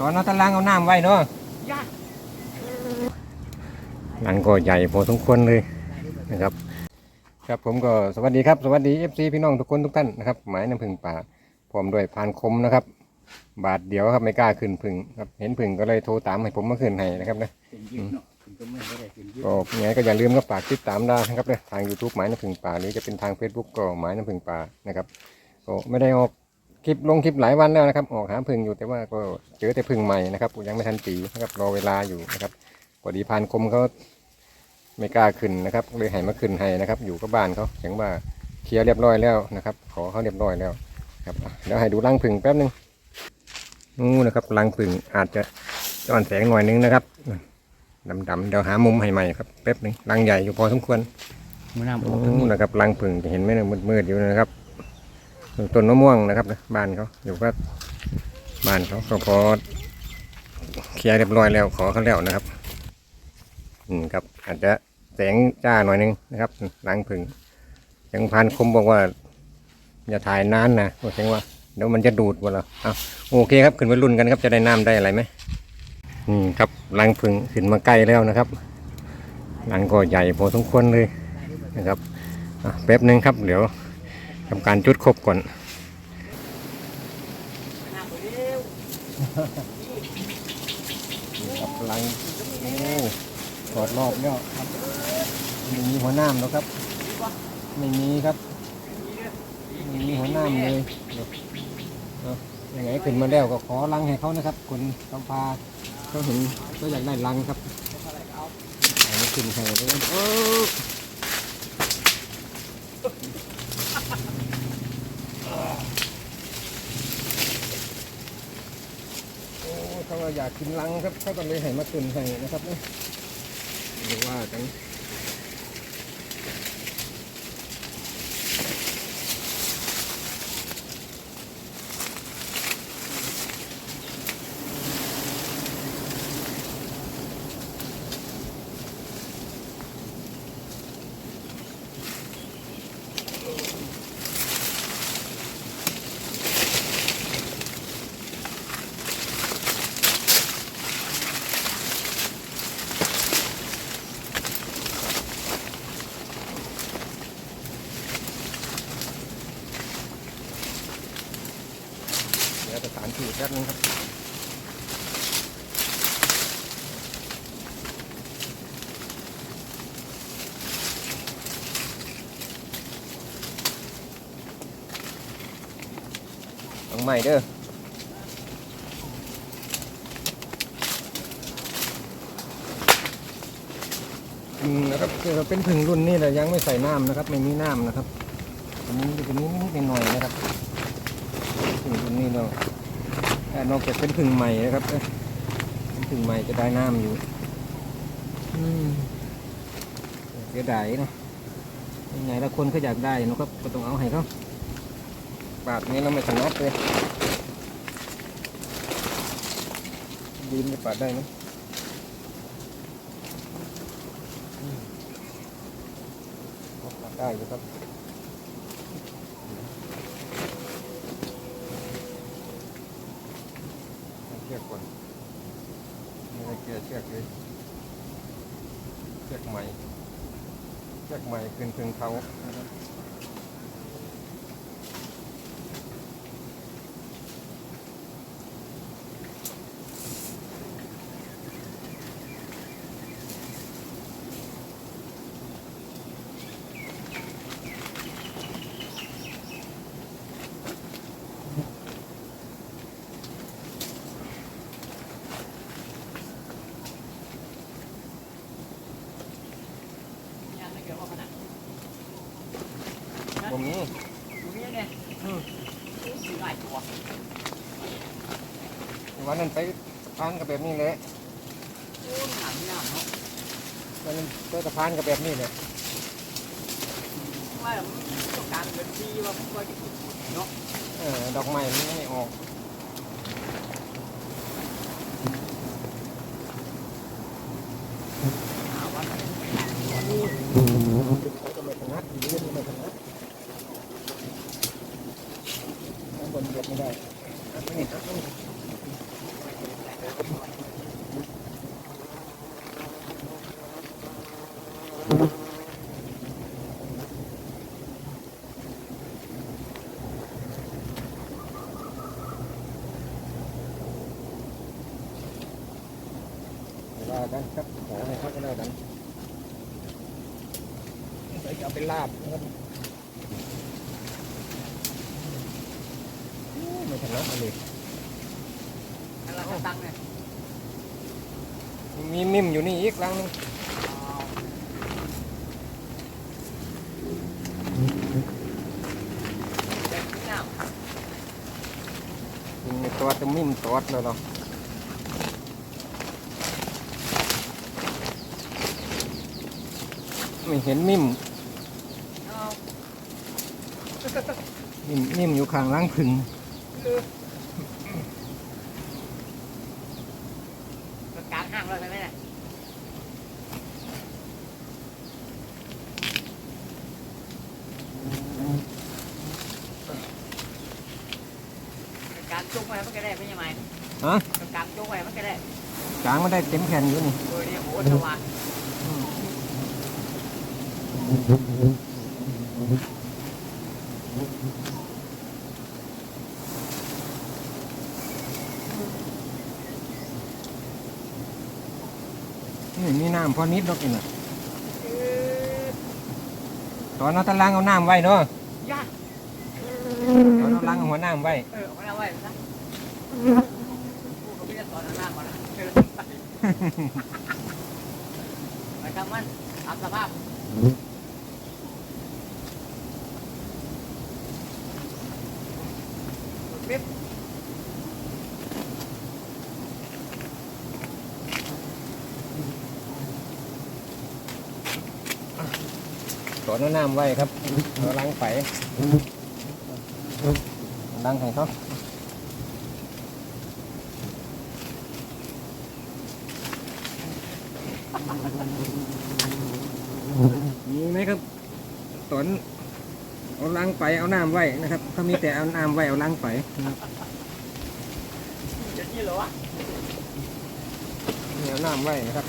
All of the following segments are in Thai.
ตอนนั้นตะลางเอาน้ำไว้เนาะหลังก็ใหญ่พอสมควรเลยนะครับ ครับผมก็สวัสดีครับสวัสดีเอฟซีพี่น้องทุกคนทุกท่านนะครับหมายน้ำผึ้งป่าพร้อมด้วยพานคมนะครับ บาทเดียวครับไม่กล้าขึ้นผึ้งครับเห็นผึ้งก็เลยโทรตามให้ผมมาขึ้นให้นะครับนะเป็นยืดเนาะเป็นตัวเมื่อก็ได้เป็นยืดก็ยังไงก็อย่าลืมก็ฝากติดตามได้นะครับเลยทาง YouTube หมายน้ำผึ้งป่าหรือจะเป็นทาง Facebook ก็หมายน้ำผึ้งป่านะครับก็ไม่ได้ออก คลิปลงคลิปหลายวันแล้วนะครับ ออกหาผึ้งอยู่แต่ว่าก็เจอแต่ผึ้งใหม่นะครับยังไม่ทันปีนะครับรอเวลาอยู่นะครับพอดีพานคมเขาไม่กล้าขึ้นนะครับเลยให้มาขึ้นให้นะครับ อยู่กับบ้านเขาอย่างว่าเคลียร์เรียบร้อยแล้วนะครับ ขอเขาเรียบร้อยแล้วครับอะเดี๋ยวให้ดูรังผึ้งแป๊บนึงนู่นนะครับรังผึ้งอาจจะย้อนแสงหน่อยนึงนะครับดำๆเดี๋ยวหามุมให้ใหม่ครับแป๊บหนึงรังใหญ่อยู่พอสมควรมือน้ำอโอ้อกทั้งนี้นะครับรังผึ่งจะเห็นไหมเนี่ยมืดๆอยู่นะครับ ต้นมะม่วงนะครับนะบ้านเขาอยู่ก็บ้านเขาก็พอเคลียร์เรียบร้อยแล้วขอเขาแล้วนะครับ อืมครับ อาจจะแสงจ้าหน่อยนึงนะครับรังผึ่งยังพันคมบอกว่า อย่าถ่ายนานนะบอกจังว่าเดี๋ยวมันจะดูดวะเราเอาโอเคครับขึ้นไปรุ่นกันครับจะได้น้ำได้อะไรไหมอืมครับรังผึ่งขึ้นมาใกล้แล้วนะครับรังก็ใหญ่พอสมควรเลยนะครับแป๊บหนึงครับเดี๋ยว ทำการจุดครบก่อนครับรังโอ้กอดรอบเนี่ยครับไม่มีหัวหน้ำแล้วครับ ไม่มีครับไม่มีหัวหน้ำเลยเดี๋ยวเอายังไงขึ้นมาแล้วก็ขอรังให้เขานะครับคนกำพาเขาเห็นก็อยากได้รังครับเอาขึ้นให้ด้วยโอ้ อ้เขาว่าอยากกินลังครับเขาก็เลยให้มาตุนให้นะครับนะหรือวว่ากันเดี๋ยว แป๊บนึงครับต้องใหม่เด้ออืมนะครับเป็นผึ่งรุ่นนี่แหละยังไม่ใส่น้ำนะครับ ไม่มีน้ำนะครับอันนี้จะเป็นนิดๆหน่อยๆนะครับผึ่งตัวนี้เราแต่ นอกจากเป็นผึ่งใหม่นะครับเอ้ยเป็นผึ่งใหม่จะได้น้ำอยู่อืมเสียดายเนาะยังไงถ้าคนเขาอยากได้เนาะครับก็ต้องเอาให้เขาปาดนี้เราไม่ถนัดเลยดีมจะปาดได้ไหมอืมปาดได้อยู่ครับ เชือกก่อนไม่ได้เกลียเชือกเลยเชือกใหม่เชือกใหม่ขึ้นถึงเขานะครับ ผมนี้วันนั้นไปสะพานกับแบบนี้เลยวันนั้นไปสะพานกับแบบนี้เลยเออดอกไม้มันไม่ออกากันครับให้เขาได้ดังใส่เอาไปลาบครับไม่ทะเลาะกันเลยทะเลาะกันตังเนี่ยมีนิ่มอยู่นี่อีกลังนึง มีตัวจะมิมตัวแล้วเนาะไม่เห็นมิมมิมมิมอยู่ข้างล่างผึ่ง กลางห้างเราใช่ไหมเนี่ย กลางจุกไว้มันก็ได้ไม่ใช่ไหมฮะกลางจุกไว้มันก็ได้กลางมันได้เต็มแผ่นอยู่นี่เออเนี่ยโหสว่างนี่มีน้ำพอนิดดอกนี่น่ะตอนเราตะลังเอาน้ำไว้เนาะ ยากตอน เราลังหัวน้ำไว้เออเอาไว้นะผู้าไม่ได้สอนหน้าก่อนนะเออไปทำมันตามสภาพปิ๊บตอนเอาน้ำไว้ครับเราลังไป ลังให้เขามีไหมครับตอนเอาลังไปเอาน้ำไว้นะครับเขามีแต่เอาน้ำไว้เอาลังไปนะครับอย่างนี้เหรอวะนี่เอาน้ำไว้นะครับ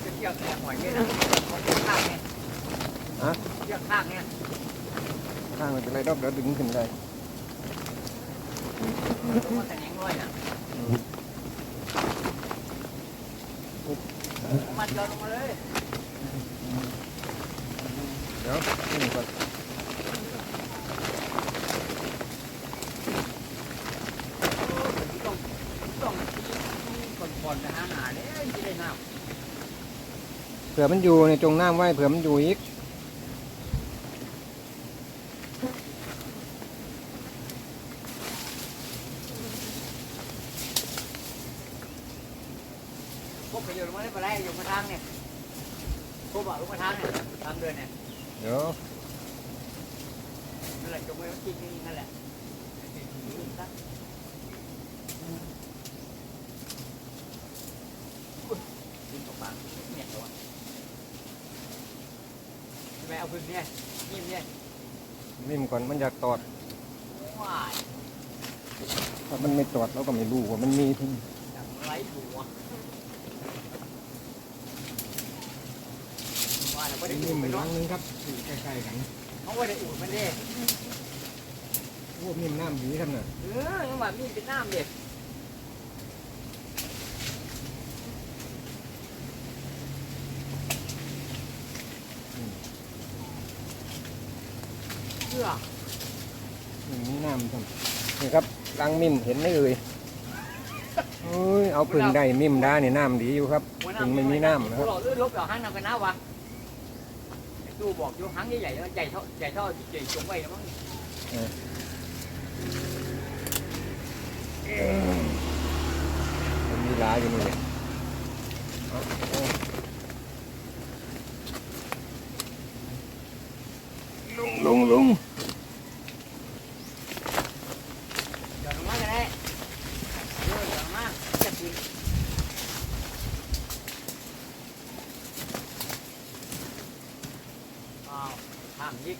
เชือกแอบหอยเนี่ยนะของเชือกข้างเนี่ย ฮะ เชือกข้างเนี่ย ข้างมันเดี๋ยวดึงขึ้นได้มันแต่งยังน้อยนะมันเดินลงมาเลยเดี๋ยวนี่ก่อนต้องต้องก่อนๆนะฮะหาเนี่ยจะได้น้เผื่อมันอยู่ในจงน้ำไว้เผื่อมันอยู่อีกำพวกไปอยู่ลงมาได้ปลาไหลอยู่มาทางเนี่ยพวกบอกลงมาทางเนี่ยทางเดินเนี่ย เดี๋ยวนั่นแหละจงไว้ว่าจริงๆนั่นแหละกินตกปลาเนี่ยตัวใช่ไหมเอาพื้นเนี่ยยิ้มเนี่ยนิ่มก่อนมันอยากตอด ว้ายถ้ามันไม่ตอดเราก็ไม่รู้ว่ามันมีที่ดังไร้หัว ว่าแต่ไม่ได้นิ่อุ่มนไปอีกคเนาะรั้งนึงครับอยู่ใกล้ๆกันเขาไม่ได้อุ่นมันเด้โอ้นิ่มน้ำดีครับน่ะเออยังว่ามีเป็นน้ำเด็ดเชื่อนี่มีน้ำครับนี่ครับรังมิมเห็นไหมเอ่ยเอ้ยเอาพึ่งได้มิมได้เนี่ยน้ำดีอยู่ครับหัวพึ่งไม่มีน้ำนะครับเราเลื่อนลบเราหังนำกันนะวะ ไอ้ตู้บอกอยู่หังใหญ่ๆแล้วใหญ่เท่าใหญ่เท่าใหญ่จงไว้แล้วมั้งมันมีลาอยู่นี่เลยเอาโอ้ลุงลุงลุง เดี๋ยวลงมาก็ได้เดี๋ยวลงมาจะกินอ้ ข้ามยิก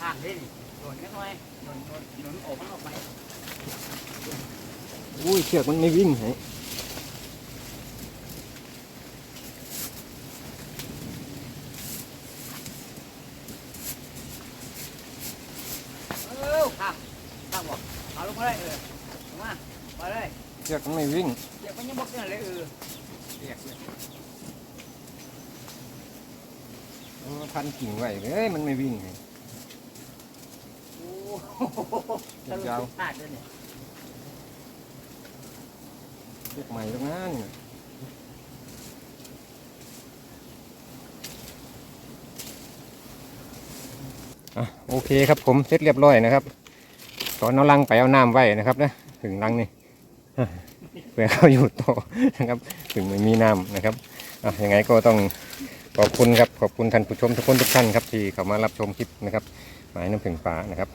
ห้ามเล่นโดนนิดหน่อยโดนโดนโดนโอบมันออกไปอุ้ยเชือกมันไม่วิ่งไงเออข้ามข้ามบอกเอาลงมาเลยเออลงมามาเลย เชือกมันไม่วิ่ง มันยังบอกเนี่ยเลยเออเรียกเลยมันมาพันกิ่งไว้เอ้ยมันไม่วิ่งไง โอ้โหตะลุยาวกพลาดด้วยเนี่ยเชือกใหม่ตรงนั้นอะโอเคครับผมเสร็จเรียบร้อยนะครับ ตอนเอาลังไปเอาน้ำไว้นะครับนะถึงลังนี่ เพื่อเขาอยู่ต่อนะครับ ถึงไม่มีน้ำนะครับอะยังไงก็ต้องขอบคุณครับขอบคุณท่านผู้ชมทุกคนทุกท่านครับที่เข้ามารับชมคลิปนะครับหมายน้ำผึ้งป่านะครับ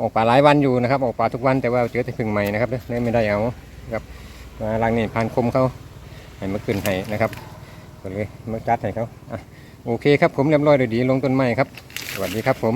ออกป่าหลายวันอยู่นะครับ ออกป่าทุกวันแต่ว่าเจอแต่ผึ้งใหม่นะครับเลยไม่ได้เอาครับมาลังนี่พานคมเขาให้มาขึ้นให้นะครับก็เลยมาจัดให้เขาอะโอเคครับผมเรียบร้อยโดยดีลงต้นไม้ครับ สวัสดีครับผม